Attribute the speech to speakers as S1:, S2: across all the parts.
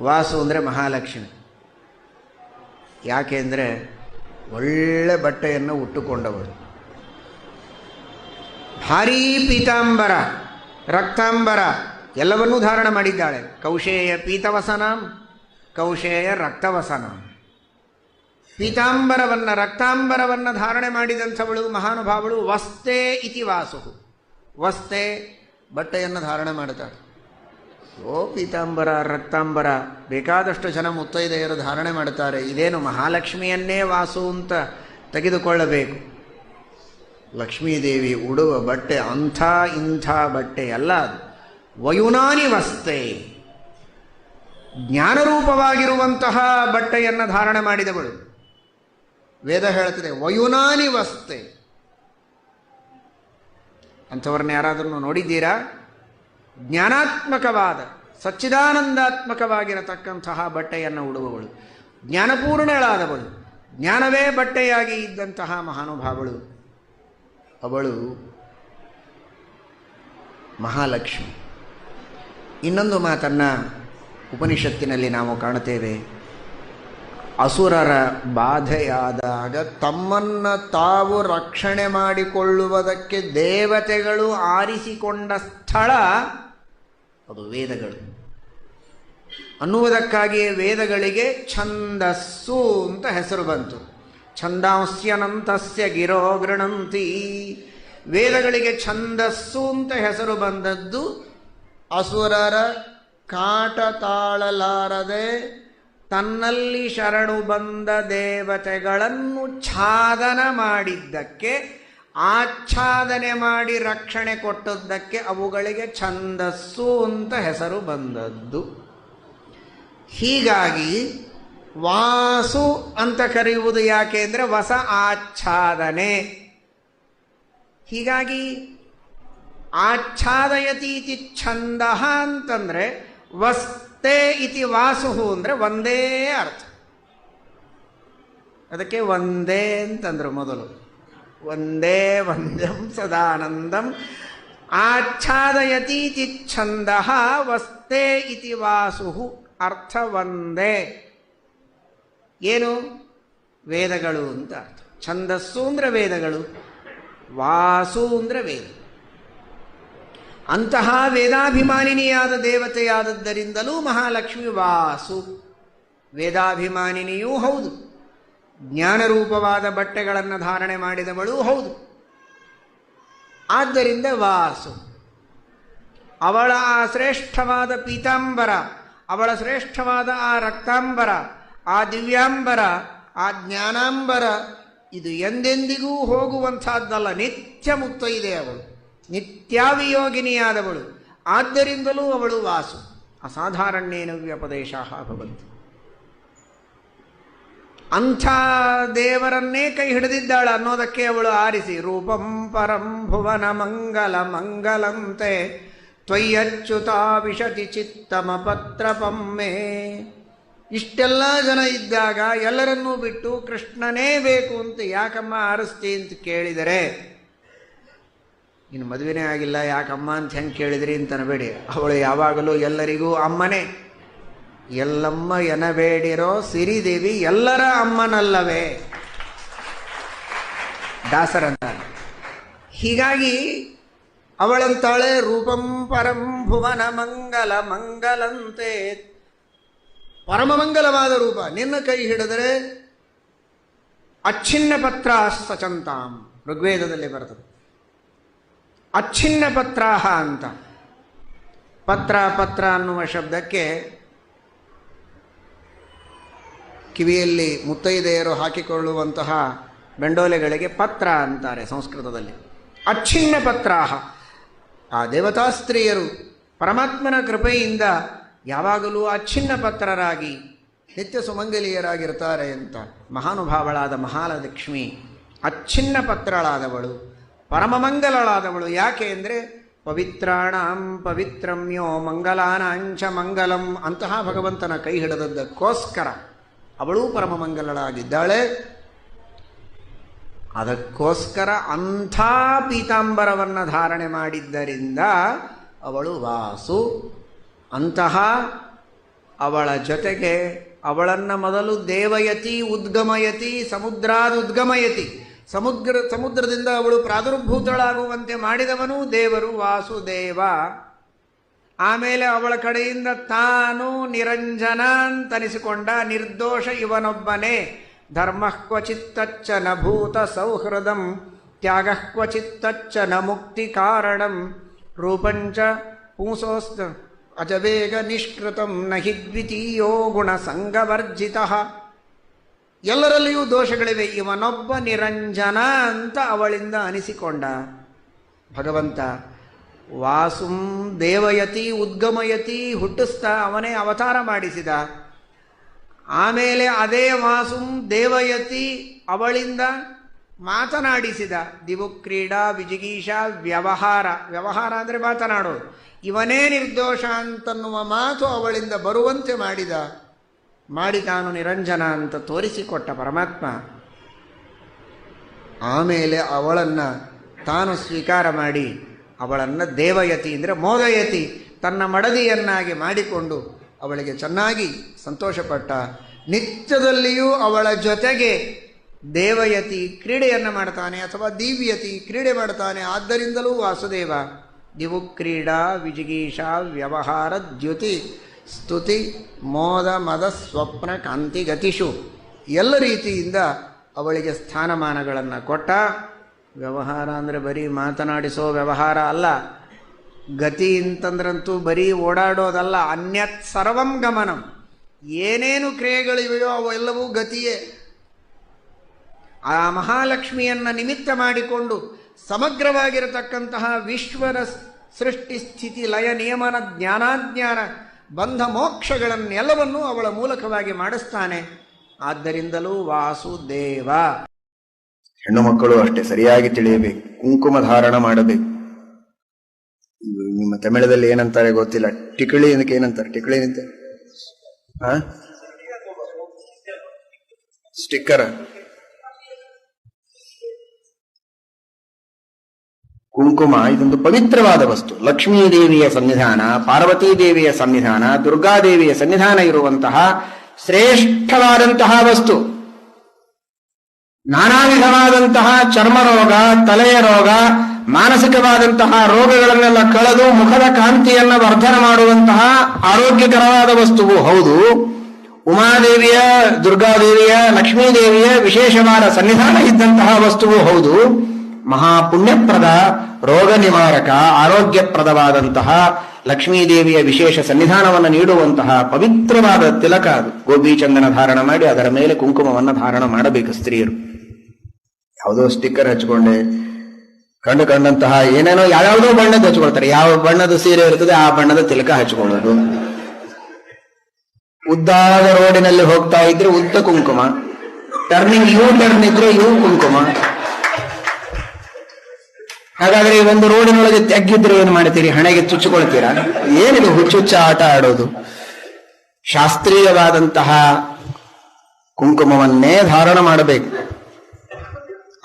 S1: ವಾಸು ಅಂದರೆ ಮಹಾಲಕ್ಷ್ಮಿ. ಯಾಕೆಂದರೆ ಒಳ್ಳೆ ಬಟ್ಟೆಯನ್ನು ಉಟ್ಟುಕೊಂಡವಳು. ಭಾರೀ ಪೀತಾಂಬರ, ರಕ್ತಾಂಬರ ಎಲ್ಲವನ್ನೂ ಧಾರಣ ಮಾಡಿದ್ದಾಳೆ. ಕೌಶೇಯ ಪೀತವಸನಾಂ, ಕೌಶೇಯ ರಕ್ತವಸನಾಂ. ಪೀತಾಂಬರವನ್ನು, ರಕ್ತಾಂಬರವನ್ನು ಧಾರಣೆ ಮಾಡಿದಂಥವಳು, ಮಹಾನುಭಾವಳು ವಸ್ತೆ ಇತಿ ವಾಸು ವಸ್ತೆ ಬಟ್ಟೆಯನ್ನು ಧಾರಣೆ ಮಾಡುತ್ತಾಳೆ ಓ ಪೀತಾಂಬರ, ರಕ್ತಾಂಬರ, ಬೇಕಾದಷ್ಟು ಜನ ಮುತ್ತೈದೆಯರು ಧಾರಣೆ ಮಾಡುತ್ತಾರೆ, ಇದೇನು ಮಹಾಲಕ್ಷ್ಮಿಯನ್ನೇ ವಾಸು ಅಂತ ತೆಗೆದುಕೊಳ್ಳಬೇಕು. ಲಕ್ಷ್ಮೀದೇವಿ ಉಡುವ ಬಟ್ಟೆ ಅಂಥ ಇಂಥ ಬಟ್ಟೆ ಅಲ್ಲ ಅದು. ವಯುನಾನಿ ವಸ್ತೆ. ಜ್ಞಾನರೂಪವಾಗಿರುವಂತಹ ಬಟ್ಟೆಯನ್ನು ಧಾರಣೆ ಮಾಡಿದವಳು. ವೇದ ಹೇಳ್ತದೆ ವಯುನಾನಿ ವಸ್ತೆ. ಅಂಥವ್ರನ್ನ ಯಾರಾದರೂ ನೋಡಿದ್ದೀರಾ? ಜ್ಞಾನಾತ್ಮಕವಾದ, ಸಚ್ಚಿದಾನಂದಾತ್ಮಕವಾಗಿರತಕ್ಕಂತಹ ಬಟ್ಟೆಯನ್ನು ಉಡುವವಳು. ಜ್ಞಾನಪೂರ್ಣಳಾದವಳು. ಜ್ಞಾನವೇ ಬಟ್ಟೆಯಾಗಿ ಇದ್ದಂತಹ ಮಹಾನುಭಾವಳು. ಅವಳು ಮಹಾಲಕ್ಷ್ಮಿ. ಇನ್ನೊಂದು ಮಾತನ್ನು ಉಪನಿಷತ್ತಿನಲ್ಲಿ ನಾವು ಕಾಣುತ್ತೇವೆ. ಅಸುರರ ಬಾಧೆಯಾದಾಗ ತಮ್ಮನ್ನು ತಾವು ರಕ್ಷಣೆ ಮಾಡಿಕೊಳ್ಳುವುದಕ್ಕೆ ದೇವತೆಗಳು ಆರಿಸಿಕೊಂಡ ಸ್ಥಳ ಅದು ವೇದಗಳು. ಅನ್ನುವುದಕ್ಕಾಗಿಯೇ ವೇದಗಳಿಗೆ ಛಂದಸ್ಸು ಅಂತ ಹೆಸರು ಬಂತು. ಛಂದಾಂಸ್ಯನಂತಸ್ಯ ಗಿರೋ ಗೃಣಂತಿ. ವೇದಗಳಿಗೆ ಛಂದಸ್ಸು ಅಂತ ಹೆಸರು ಬಂದದ್ದು ಅಸುರರ ಕಾಟ ತಾಳಲಾರದೆ ತನ್ನಲ್ಲಿ ಶರಣು ಬಂದ ದೇವತೆಗಳನ್ನು ಛಾದನ ಮಾಡಿದ್ದಕ್ಕೆ ಆಚ್ಛಾದನೆ ಮಾಡಿ ರಕ್ಷಣೆ ಕೊಟ್ಟದ್ದಕ್ಕೆ ಅವುಗಳಿಗೆ ಛಂದಸ್ಸು ಅಂತ ಹೆಸರು ಬಂದದ್ದು. ಹೀಗಾಗಿ ವಾಸು ಅಂತ ಕರೆಯುವುದು ಯಾಕೆ ಅಂದರೆ ಹೊಸ ಆಚ್ಛಾದನೆ. ಹೀಗಾಗಿ ಆಚ್ಛಾದಯತಿ ಇತಿ ಛಂದ ಅಂತಂದರೆ ವಸ್ತೆ ಇತಿ ವಾಸು ಅಂದರೆ ಒಂದೇ ಅರ್ಥ. ಅದಕ್ಕೆ ಒಂದೇ ಅಂತಂದರು ಮೊದಲು. ವಂದಂ ಸದಾನಂದಂ ಆಚ್ಛಾದಯತೀತಿ ಛಂದ ವಸ್ತೆ ಇತಿ ವಾಸು ಅರ್ಥ ಒಂದೇ ಏನು? ವೇದಗಳು ಅಂತ ಅರ್ಥ. ಛಂದಸ್ಸು ಅಂದ್ರೆ ವೇದಗಳು, ವಾಸು ಅಂದ್ರೆ ವೇದ. ಅಂತಹ ವೇದಾಭಿಮಾನಿನಿಯಾದ ದೇವತೆಯಾದದ್ದರಿಂದಲೂ ಮಹಾಲಕ್ಷ್ಮಿ ವಾಸು. ವೇದಾಭಿಮಾನಿನಿಯೂ ಹೌದು. ಜ್ಞಾನರೂಪವಾದ ಬಟ್ಟೆಗಳನ್ನು ಧಾರಣೆ ಮಾಡಿದವಳು ಹೌದು. ಆದ್ದರಿಂದ ವಾಸು. ಅವಳ ಆ ಶ್ರೇಷ್ಠವಾದ ಪೀತಾಂಬರ, ಅವಳ ಶ್ರೇಷ್ಠವಾದ ಆ ರಕ್ತಾಂಬರ, ಆ ದಿವ್ಯಾಂಬರ, ಆ ಜ್ಞಾನಾಂಬರ, ಇದು ಎಂದೆಂದಿಗೂ ಹೋಗುವಂಥದ್ದಲ್ಲ. ನಿತ್ಯ ಮುತ್ತೈದೆ ಅವಳು. ನಿತ್ಯಾವಿಯೋಗಿನಿಯಾದವಳು ಆದ್ದರಿಂದಲೂ ಅವಳು ವಾಸು. ಅಸಾಧಾರಣ್ಯೇನ ವ್ಯಪದೇಶ ಅಂಥ ದೇವರನ್ನೇ ಕೈ ಹಿಡಿದಿದ್ದಾಳ ಅನ್ನೋದಕ್ಕೆ ಅವಳು ಆರಿಸಿ, ರೂಪಂ ಪರಂ ಭುವನ ಮಂಗಲ ಮಂಗಲಂತೆ, ತ್ವಯ್ಯಚ್ಯುತ ವಿಶತಿ ಚಿತ್ತಮ ಪತ್ರಪಮ್ಮೆ. ಇಷ್ಟೆಲ್ಲ ಜನ ಇದ್ದಾಗ ಎಲ್ಲರನ್ನೂ ಬಿಟ್ಟು ಕೃಷ್ಣನೇ ಬೇಕು ಅಂತ ಯಾಕಮ್ಮ ಆರಿಸ್ತಿ ಅಂತ ಕೇಳಿದರೆ, ಇನ್ನು ಮದುವೆನೇ ಆಗಿಲ್ಲ, ಯಾಕಮ್ಮ? ಅಂತ ಹೆಂಗೆ ಕೇಳಿದ್ರಿ ಅಂತ ಅನ್ಬೇಡಿ. ಅವಳು ಯಾವಾಗಲೂ ಎಲ್ಲರಿಗೂ ಅಮ್ಮನೇ. ಎಲ್ಲಮ್ಮ ಎನಬೇಡಿರೋ ಸಿರಿದೇವಿ ಎಲ್ಲರ ಅಮ್ಮನಲ್ಲವೇ? ದಾಸರಂತ ಹೀಗಾಗಿ ಅವಳಂತಾಳೆ, ರೂಪಂ ಪರಂ ಭುವನ ಮಂಗಲ ಮಂಗಲಂತೆ. ಪರಮ ಮಂಗಲವಾದ ರೂಪ. ನಿನ್ನ ಕೈ ಹಿಡಿದರೆ ಅಚ್ಛಿನ್ನ ಪತ್ರ ಸಚಂತಾಂ ಋಗ್ವೇದದಲ್ಲಿ ಬರ್ತದೆ ಅಚ್ಛಿನ್ನ ಪತ್ರಾಹ ಅಂತ. ಪತ್ರ ಪತ್ರ ಅನ್ನುವ ಶಬ್ದಕ್ಕೆ ಕಿವಿಯಲ್ಲಿ ಮುತ್ತೈದೆಯರು ಹಾಕಿಕೊಳ್ಳುವಂತಹ ಬೆಂಡೋಲೆಗಳಿಗೆ ಪತ್ರ ಅಂತಾರೆ ಸಂಸ್ಕೃತದಲ್ಲಿ. ಅಚ್ಛಿನ್ನ ಪತ್ರಾಹ. ಆ ದೇವತಾಸ್ತ್ರೀಯರು ಪರಮಾತ್ಮನ ಕೃಪೆಯಿಂದ ಯಾವಾಗಲೂ ಅಚ್ಛಿನ್ನ ಪತ್ರರಾಗಿ, ನಿತ್ಯ ಸುಮಂಗಲಿಯರಾಗಿರ್ತಾರೆ ಅಂತ ಮಹಾನುಭಾವಳಾದ ಮಹಾಲಕ್ಷ್ಮಿ ಅಚ್ಛಿನ್ನ ಪತ್ರಳಾದವಳು, ಪರಮಮಂಗಲಳಾದವಳು. ಯಾಕೆ ಅಂದರೆ ಪವಿತ್ರಾಣಾಂ ಪವಿತ್ರಮ್ಯೋ ಮಂಗಲಾನಾಂಚ ಮಂಗಲಂ ಅಂತಹ ಭಗವಂತನ ಕೈ ಹಿಡಿದದ್ದಕ್ಕೋಸ್ಕರ. ಅವಳೂ ಪರಮಮಂಗಲಳಾಗಿದ್ದಾಳೆ. ಅದಕ್ಕೋಸ್ಕರ ಅಂಥ ಪೀತಾಂಬರವನ್ನು ಧಾರಣೆ ಮಾಡಿದ್ದರಿಂದ ಅವಳು ವಾಸು. ಅಂತಹ ಅವಳ ಜೊತೆಗೆ ಅವಳನ್ನು ಮೊದಲು ದೇವಯತಿ, ಉದ್ಗಮಯತಿ, ಸಮುದ್ರಾದ ಉದ್ಗಮಯತಿ. ಸಮುದ್ರ, ಸಮುದ್ರದಿಂದ ಅವಳು ಪ್ರಾದುರ್ಭೂತಳಾಗುವಂತೆ ಮಾಡಿದವನು ದೇವರು ವಾಸುದೇವ. ಆಮೇಲೆ ಅವಳ ಕಡೆಯಿಂದ ತಾನು ನಿರಂಜನ ಅಂತನಿಸಿಕೊಂಡ ನಿರ್ದೋಷ ಇವನೊಬ್ಬನೇ. ಧರ್ಮ ಕ್ವಚಿತ್ತಚ್ಚ ನ ಭೂತ ಸೌಹೃದಂ, ತ್ಯಾಗ ಕ್ವಚಿತ್ತಚ್ಚ ನ ಮುಕ್ತಿ ಕಾರಣಂ. ರೂಪಂಚ ಪೂಸೋಸ್ತ ಅಜವೇಗ ನಿಷ್ಕೃತಂ ನ ಹಿ ದ್ವಿತೀಯೋ ಗುಣ ಸಂಗವರ್ಜಿತ ಎಲ್ಲರಲ್ಲಿಯೂ ದೋಷಗಳಿವೆ, ಇವನೊಬ್ಬ ನಿರಂಜನ ಅಂತ ಅವಳಿಂದ ಅನಿಸಿಕೊಂಡ. ಭಗವಂತ ವಾಸುಂ ದೇವಯತಿ ಉದ್ಗಮಯತಿ ಹುಟ್ಟಿಸ್ತಾ, ಅವನೇ ಅವತಾರ ಮಾಡಿಸಿದ. ಆಮೇಲೆ ಅದೇ ವಾಸುಂ ದೇವಯತಿ ಅವಳಿಂದ ಮಾತನಾಡಿಸಿದ. ದಿವು ಕ್ರೀಡಾ ವಿಜಿಗೀಷ ವ್ಯವಹಾರ. ವ್ಯವಹಾರ ಅಂದರೆ ಮಾತನಾಡೋದು. ಇವನೇ ನಿರ್ದೋಷ ಅಂತನ್ನುವ ಮಾತು ಅವಳಿಂದ ಬರುವಂತೆ ಮಾಡಿದ. ಮಾಡಿ ತಾನು ನಿರಂಜನ ಅಂತ ತೋರಿಸಿಕೊಟ್ಟ ಪರಮಾತ್ಮ. ಆಮೇಲೆ ಅವಳನ್ನು ತಾನು ಸ್ವೀಕಾರ ಮಾಡಿ ಅವಳನ್ನು ದೇವಯತಿ ಅಂದರೆ ಮೋದಯತಿ, ತನ್ನ ಮಡದಿಯನ್ನಾಗಿ ಮಾಡಿಕೊಂಡು ಅವಳಿಗೆ ಚೆನ್ನಾಗಿ ಸಂತೋಷಪಟ್ಟ. ನಿತ್ಯದಲ್ಲಿಯೂ ಅವಳ ಜೊತೆಗೆ ದೇವಯತಿ ಕ್ರೀಡೆಯನ್ನು ಮಾಡ್ತಾನೆ ಅಥವಾ ದಿವ್ಯತಿ ಕ್ರೀಡೆ ಮಾಡ್ತಾನೆ. ಆದ್ದರಿಂದಲೂ ವಾಸುದೇವ, ದಿವು ಕ್ರೀಡಾ ವಿಜಿಗೀಷ ವ್ಯವಹಾರ ದ್ಯುತಿ, ಸ್ತುತಿ ಮೋದ ಮದ ಸ್ವಪ್ನ ಕಾಂತಿ ಗತಿಷು ಎಲ್ಲ ರೀತಿಯಿಂದ ಅವಳಿಗೆ ಸ್ಥಾನಮಾನಗಳನ್ನು ಕೊಟ್ಟ. ವ್ಯವಹಾರ ಅಂದರೆ ಬರೀ ಮಾತನಾಡಿಸೋ ವ್ಯವಹಾರ ಅಲ್ಲ. ಗತಿ ಅಂತಂದ್ರಂತೂ ಬರೀ ಓಡಾಡೋದಲ್ಲ, ಅನ್ಯತ್ ಸರ್ವಂ ಗಮನಂ. ಏನೇನು ಕ್ರಿಯೆಗಳಿವೆಯೋ ಅವೆಲ್ಲವೂ ಗತಿಯೇ. ಆ ಮಹಾಲಕ್ಷ್ಮಿಯನ್ನು ನಿಮಿತ್ತ ಮಾಡಿಕೊಂಡು ಸಮಗ್ರವಾಗಿರತಕ್ಕಂತಹ ವಿಶ್ವದ ಸೃಷ್ಟಿ ಸ್ಥಿತಿ, ಲಯ, ನಿಯಮನ, ಜ್ಞಾನಾಜ್ಞಾನ, ಬಂಧ ಮೋಕ್ಷಗಳನ್ನೆಲ್ಲವನ್ನೂ ಅವಳ ಮೂಲಕವಾಗಿ ಮಾಡಿಸ್ತಾನೆ. ಆದ್ದರಿಂದಲೂ ವಾಸುದೇವ.
S2: ಹೆಣ್ಣು ಮಕ್ಕಳು ಅಷ್ಟೇ ಸರಿಯಾಗಿ ತಿಳಿಯಬೇಕು, ಕುಂಕುಮ ಧಾರಣ ಮಾಡಬೇಕು. ನಿಮ್ಮ ತಮಿಳದಲ್ಲಿ ಏನಂತಾರೆ ಗೊತ್ತಿಲ್ಲ. ಟಿಕಳಿ ಅದಕ್ಕೆ ಏನಂತಾರೆ? ಟಿಕಳಿ ಅಂತ ಆ? ಸ್ಟಿಕ್ಕರ್. ಕುಂಕುಮ ಇದೊಂದು ಪವಿತ್ರವಾದ ವಸ್ತು. ಲಕ್ಷ್ಮೀ ದೇವಿಯ ಸನ್ನಿಧಾನ, ಪಾರ್ವತೀ ದೇವಿಯ ಸನ್ನಿಧಾನ ದುರ್ಗಾದೇವಿಯ ಸನ್ನಿಧಾನ ಇರುವಂತಹ ಶ್ರೇಷ್ಠವಾದಂತಹ ವಸ್ತು. ನಾನಾ ವಿಧವಾದಂತಹ ಚರ್ಮ ರೋಗ ತಲೆಯ ರೋಗ, ಮಾನಸಿಕವಾದಂತಹ ರೋಗಗಳನ್ನೆಲ್ಲ ಕಳೆದು ಮುಖದ ಕಾಂತಿಯನ್ನ ವರ್ಧನ ಮಾಡುವಂತಹ ಆರೋಗ್ಯಕರವಾದ ವಸ್ತುವು ಹೌದು. ಉಮಾದೇವಿಯ, ದುರ್ಗಾದೇವಿಯ, ಲಕ್ಷ್ಮೀದೇವಿಯ ವಿಶೇಷವಾದ ಸನ್ನಿಧಾನ ಇದ್ದಂತಹ ವಸ್ತುವು ಹೌದು. ಮಹಾಪುಣ್ಯಪ್ರದ ರೋಗ ನಿವಾರಕ ಆರೋಗ್ಯಪ್ರದವಾದಂತಹ ಲಕ್ಷ್ಮೀದೇವಿಯ ವಿಶೇಷ ಸನ್ನಿಧಾನವನ್ನು ನೀಡುವಂತಹ ಪವಿತ್ರವಾದ ತಿಲಕ ಅದು. ಗೋಬಿ ಚಂದನ ಧಾರಣ ಮಾಡಿ ಅದರ ಮೇಲೆ ಕುಂಕುಮವನ್ನು ಧಾರಣ ಮಾಡಬೇಕು ಸ್ತ್ರೀಯರು. ಯಾವುದೋ ಸ್ಟಿಕ್ಕರ್ ಹಚ್ಕೊಂಡೆ. ಕಂಡು ಕಂಡಂತಹ ಏನೇನೋ ಯಾವ್ಯಾವುದೋ ಬಣ್ಣದ ಹಚ್ಕೊಳ್ತಾರೆ. ಯಾವ ಬಣ್ಣದ ಸೀರೆ ಇರ್ತದೆ ಆ ಬಣ್ಣದ ತಿಲಕ ಹಚ್ಕೊಳ್ಳೋದು. ಉದ್ದಾದ ರೋಡಿನಲ್ಲಿ ಹೋಗ್ತಾ ಇದ್ರೆ ಉದ್ದ ಕುಂಕುಮ. ಟರ್ನಿಂಗ್ ಯೂ ಟರ್ನ್ ಇದ್ರೆ ಯೂ ಕುಂಕುಮ. ಹಾಗಾದ್ರೆ ಒಂದು ರೋಡಿನೊಳಗೆ ತೆಗ್ಗಿದ್ರೆ ಏನ್ ಮಾಡ್ತೀರಿ? ಹಣೆಗೆ ಚುಚ್ಚಿಕೊಳ್ತೀರಾ ಏನಿದು ಹುಚ್ಚುಚ್ಚ ಆಟ ಆಡೋದು? ಶಾಸ್ತ್ರೀಯವಾದಂತಹ ಕುಂಕುಮವನ್ನೇ ಧಾರಣ ಮಾಡಬೇಕು.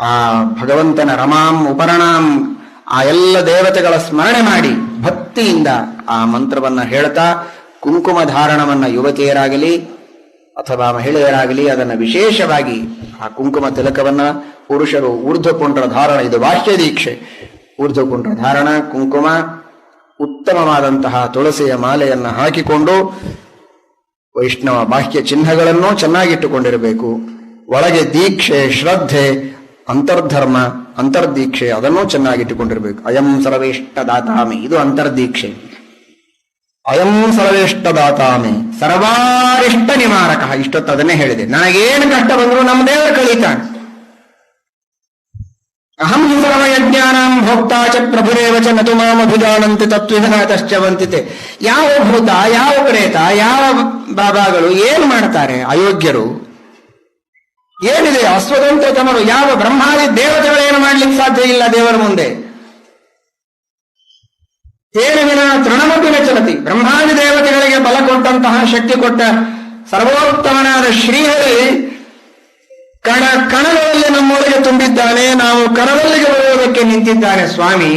S2: ಆ ಭಗವಂತನ ರಮಾಂ ಉಪರಣಾಂ, ಆ ಎಲ್ಲ ದೇವತೆಗಳ ಸ್ಮರಣೆ ಮಾಡಿ ಭಕ್ತಿಯಿಂದ ಆ ಮಂತ್ರವನ್ನ ಹೇಳ್ತಾ ಕುಂಕುಮ ಧಾರಣವನ್ನ ಯುವತಿಯರಾಗಲಿ ಅಥವಾ ಮಹಿಳೆಯರಾಗಲಿ ಅದನ್ನ ವಿಶೇಷವಾಗಿ ಆ ಕುಂಕುಮ ತಿಲಕವನ್ನ ಪುರುಷರು ಊರ್ಧ್ವಕುಂಡ್ರ ಧಾರಣ, ಇದು ವಾಶ್ಯ ದೀಕ್ಷೆ. ಊರ್ಧ್ವಪುಂಡ್ರ ಧಾರಣ, ಕುಂಕುಮ, ಉತ್ತಮವಾದಂತಹ ತುಳಸಿಯ ಮಾಲೆಯನ್ನ ಹಾಕಿಕೊಂಡು ವೈಷ್ಣವ ಬಾಹ್ಯ ಚಿಹ್ನಗಳನ್ನು ಚೆನ್ನಾಗಿಟ್ಟುಕೊಂಡಿರಬೇಕು. ಒಳಗೆ ದೀಕ್ಷೆ, ಶ್ರದ್ಧೆ ಅಂತರ್ಧರ್ಮ, ಅಂತರ್ದೀಕ್ಷೆ, ಅದನ್ನೂ ಚೆನ್ನಾಗಿಟ್ಟುಕೊಂಡಿರಬೇಕು. ಅಯಂ ಸರ್ವೇಷ್ಟ ದಾತಾಮಿ ಇದು ಅಂತರ್ದೀಕ್ಷೆ. ಅಯಂ ಸರ್ವೇಷ್ಟ ದಾತಾಮಿ ಸರ್ವಾರಿಷ್ಟ ನಿವಾರಕ, ಇಷ್ಟೊತ್ತು ಅದನ್ನೇ ಹೇಳಿದೆ. ನನಗೇನು ಕಷ್ಟ ಬಂದರೂ ನಮ್ಮ ದೇವರು ಕಳೀತಾನೆ. ಅಹಂ ಸರ್ವಯಜ್ಞಾನಾಂ ಭೋಕ್ತಾ ಚ ಪ್ರಭುರೇವ ಚ ನತು ಮಾಮ ಅಭಿಜಾನಂತಿ ತತ್ವಿಧಾತಶ್ಚ ವಂತಿತೆ. ಯಾವ ಭೂತ, ಯಾವ ಪ್ರೇತ, ಯಾವ ಬಾಬಾಗಳು ಏನು ಮಾಡ್ತಾರೆ? ಅಯೋಗ್ಯರು ಏನಿದೆ? ಅಸ್ವತಂತ್ರತಮರು ಯಾವ ಬ್ರಹ್ಮಾದಿ ದೇವತೆಗಳೇನು ಮಾಡ್ಲಿಕ್ಕೆ ಸಾಧ್ಯ ಇಲ್ಲ ದೇವರ ಮುಂದೆ? ಏನು ವಿನ ತೃಣಮಪಿನ ಚಲತಿ ಬ್ರಹ್ಮಾದಿ ದೇವತೆಗಳಿಗೆ ಬಲ ಕೊಟ್ಟಂತಹ ಶಕ್ತಿ ಕೊಟ್ಟ ಸರ್ವೋತ್ತಮನಾದ ಶ್ರೀಹರಿ ಕಣ ಕಣಗಳಲ್ಲಿ ನಮ್ಮೊಳಗೆ ತುಂಬಿದ್ದಾನೆ. ನಾವು ಕರದಲ್ಲಿಗೆ ಬರುವುದಕ್ಕೆ ನಿಂತಿದ್ದಾನೆ ಸ್ವಾಮಿ.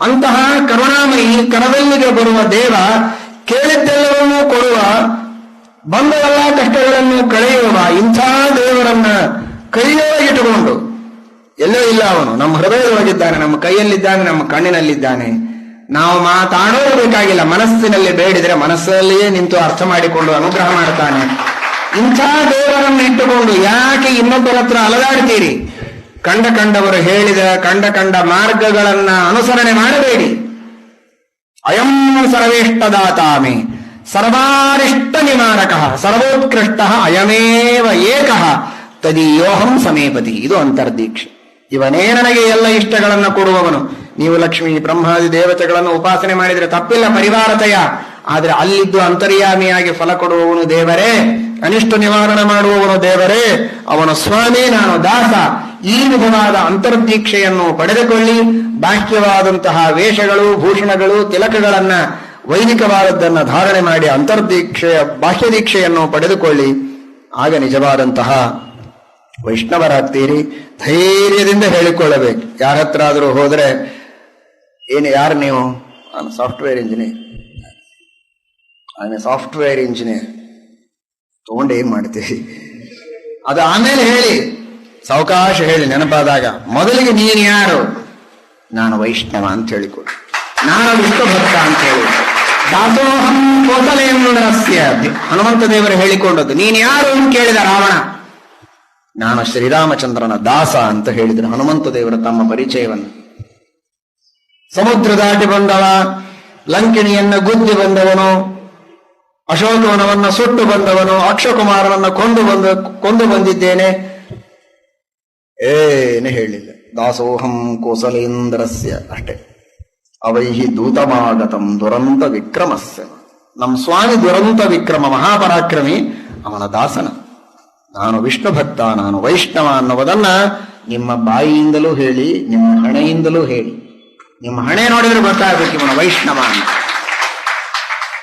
S2: ಅಂತಹ ಕರುಣಾಮಯಿ ಕರದಲ್ಲಿಗೆ ಬರುವ ದೇವ ಕೇಳಿದ್ದೆಲ್ಲವನ್ನೂ ಕೊಡುವ
S1: ಬಂದ ಎಲ್ಲ ಕಷ್ಟಗಳನ್ನು ಕಳೆಯುವ ಇಂಥ ದೇವರನ್ನ ಕೈಯೊಳಗಿಟ್ಟುಕೊಂಡು, ಎಲ್ಲೋ ಇಲ್ಲ ಅವನು. ನಮ್ಮ ಹೃದಯದೊಳಗಿದ್ದಾನೆ, ನಮ್ಮ ಕೈಯಲ್ಲಿದ್ದಾನೆ, ನಮ್ಮ ಕಣ್ಣಿನಲ್ಲಿದ್ದಾನೆ. ನಾವು ಮಾತಾಡೋದು ಬೇಕಾಗಿಲ್ಲ. ಮನಸ್ಸಿನಲ್ಲಿ ಬೇಡಿದ್ರೆ ಮನಸ್ಸಲ್ಲಿಯೇ ನಿಂತು ಅರ್ಥ ಮಾಡಿಕೊಂಡು ಅನುಗ್ರಹ ಮಾಡ್ತಾನೆ. ಇಂಥ ದೇವರನ್ನು ಇಟ್ಟುಕೊಂಡು ಯಾಕೆ ಇನ್ನೊಬ್ಬರ ಹತ್ರ ಅಲದಾಡ್ತೀರಿ? ಕಂಡ ಕಂಡವರು ಹೇಳಿದ, ಕಂಡ ಕಂಡ ಮಾರ್ಗಗಳನ್ನ ಅನುಸರಣೆ ಮಾಡಬೇಡಿ. ಅಯಂ ಸರ್ವೇಷ್ಟದಾತಾಮೆ. ಸರ್ವಾರಿಷ್ಟ ನಿವಾರಕ ಸರ್ವೋತ್ಕೃಷ್ಟ, ಅಯಮೇವ ಏಕ, ತದೀಯೋಹಂ ಸಮೇಪತಿ. ಇದು ಅಂತರ್ದೀಕ್ಷೆ. ಇವನೇ ನನಗೆ ಎಲ್ಲ ಇಷ್ಟಗಳನ್ನು ಕೊಡುವವನು. ನೀವು ಲಕ್ಷ್ಮಿ ಬ್ರಹ್ಮಾದಿ ದೇವತೆಗಳನ್ನು ಉಪಾಸನೆ ಮಾಡಿದರೆ ತಪ್ಪಿಲ್ಲ ಪರಿವಾರತೆಯ. ಆದ್ರೆ ಅಲ್ಲಿದ್ದು ಅಂತರ್ಯಾಮಿಯಾಗಿ ಫಲ ಕೊಡುವವನು ದೇವರೇ ಅನಿಷ್ಟ ನಿವಾರಣೆ ಮಾಡುವವನು ದೇವರೇ, ಅವನ ಸ್ವಾಮಿ, ನಾನು ದಾಸ. ಈ ವಿಧವಾದ ಅಂತರ್ದೀಕ್ಷೆಯನ್ನು ಪಡೆದುಕೊಳ್ಳಿ. ಬಾಹ್ಯವಾದಂತಹ ವೇಷಗಳು, ಭೂಷಣಗಳು, ತಿಲಕಗಳನ್ನ ವೈದಿಕವಾದದ್ದನ್ನ ಧಾರಣೆ ಮಾಡಿ ಅಂತರ್ದೀಕ್ಷೆಯ ಬಾಹ್ಯ ದೀಕ್ಷೆಯನ್ನು ಪಡೆದುಕೊಳ್ಳಿ. ಆಗ ನಿಜವಾದಂತಹ ವೈಷ್ಣವರಾಗ್ತೀರಿ. ಧೈರ್ಯದಿಂದ ಹೇಳಿಕೊಳ್ಳಬೇಕು. ಯಾರ ಹತ್ರ ಆದರೂ ಹೋದರೆ, ಏನು, ಯಾರು ನೀವು? ನಾನು ಸಾಫ್ಟ್ವೇರ್ ಇಂಜಿನಿಯರ್ ನಾನು ಸಾಫ್ಟ್ವೇರ್ ಇಂಜಿನಿಯರ್ ತಗೊಂಡು ಏನು ಮಾಡ್ತೀರಿ? ಅದು ಆಮೇಲೆ ಹೇಳಿ. ಸಾವಕಾಶ ಹೇಳಿ ನೆನಪಾದಾಗ. ಮೊದಲಿಗೆ ನೀನು ಯಾರು? ನಾನು ವೈಷ್ಣವ ಅಂತ ಹೇಳಿಕೊಡು. ನಾನು ವಿಷ್ಣು ಭಕ್ತ ಅಂತ ಹೇಳಿ ದಾಸೋಹಂ ಕೋಸಲೇಂದ್ರಸ್ಯ ಹನುಮಂತ ದೇವರು ಹೇಳಿಕೊಂಡದ್ದು, ನೀನು ಯಾರು ಅಂತ ಕೇಳಿದ ರಾವಣ? ನಾನು ಶ್ರೀರಾಮಚಂದ್ರನ ದಾಸ ಅಂತ ಹೇಳಿದ್ರು ಹನುಮಂತ ದೇವರ ತಮ್ಮ ಪರಿಚಯವನ್ನು. ಸಮುದ್ರ ದಾಟಿ ಬಂದವ, ಲಂಕಿಣಿಯನ್ನ ಗುದ್ದಿ ಬಂದವನು, ಅಶೋಕವನವನ್ನ ಸುಟ್ಟು ಬಂದವನು, ಅಕ್ಷಕುಮಾರನನ್ನ ಕೊಂದು ಬಂದ, ಕೊಂದು ಬಂದಿದ್ದೇನೆ. ಏನು ಹೇಳಿಲ್ಲ. ದಾಸೋಹಂ ಕೋಸಲೇಂದ್ರಸ್ಯ ಅಷ್ಟೇ. ಅವೈಹಿ ದೂತಮಾಗತಂ ದುರಂತ ವಿಕ್ರಮಸ್ಯ. ನಮ್ಮ ಸ್ವಾಮಿ ದುರಂತ ವಿಕ್ರಮ, ಮಹಾಪರಾಕ್ರಮಿ, ಅವನ ದಾಸನ. ನಾನು ವಿಷ್ಣು ಭಕ್ತ, ನಾನು ವೈಷ್ಣವ ಅನ್ನುವುದನ್ನ ನಿಮ್ಮ ಬಾಯಿಯಿಂದಲೂ ಹೇಳಿ, ನಿಮ್ಮ ಹಣೆಯಿಂದಲೂ ಹೇಳಿ. ನಿಮ್ಮ ಹಣೆ ನೋಡಿದ್ರೆ ಗೊತ್ತಾಗಬೇಕು ಇವನು ವೈಷ್ಣವ ಅಂತ.